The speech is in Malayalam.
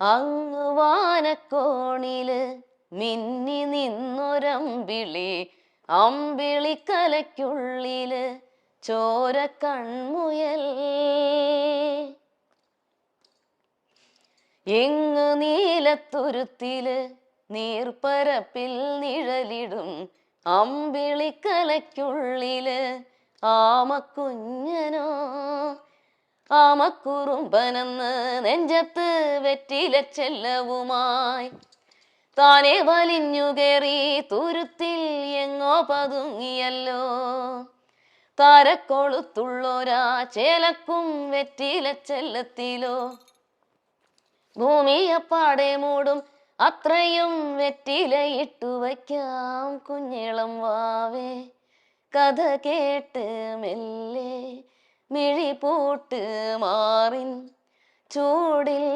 അങ്ങ് വാനക്കോണിൽ മിന്നി നിന്നൊരമ്പിളി അമ്പിളിക്കലയ്ക്കുള്ളിൽ ചോര കൺമുയൽ. എങ്ങ് നീലത്തുരുത്തിൽ നീർപ്പരപ്പിൽ നിഴലിടും അമ്പിളി അമ്പിളിക്കലയ്ക്കുള്ളിൽ ആമക്കുഞ്ഞനോ. ആമക്കുറുമ്പനെന്ന് നെഞ്ചത്ത് വെറ്റില ചെല്ലവുമായി. താനെ വലിഞ്ഞു കയറി തുരുത്തിൽ എങ്ങോ പതുങ്ങിയല്ലോ. താരക്കൊളുത്തുള്ളോരാ ചേലക്കും വെറ്റില ചെല്ലത്തിലോ. ഭൂമിയപ്പാടെ മൂടും അത്രയും വെറ്റിലയിട്ടു വയ്ക്കാം കുഞ്ഞിളം വാവേ. കഥ കേട്ട് മെല്ലെ മിഴി പൂട്ട് മാറിൻ ചൂടിൽ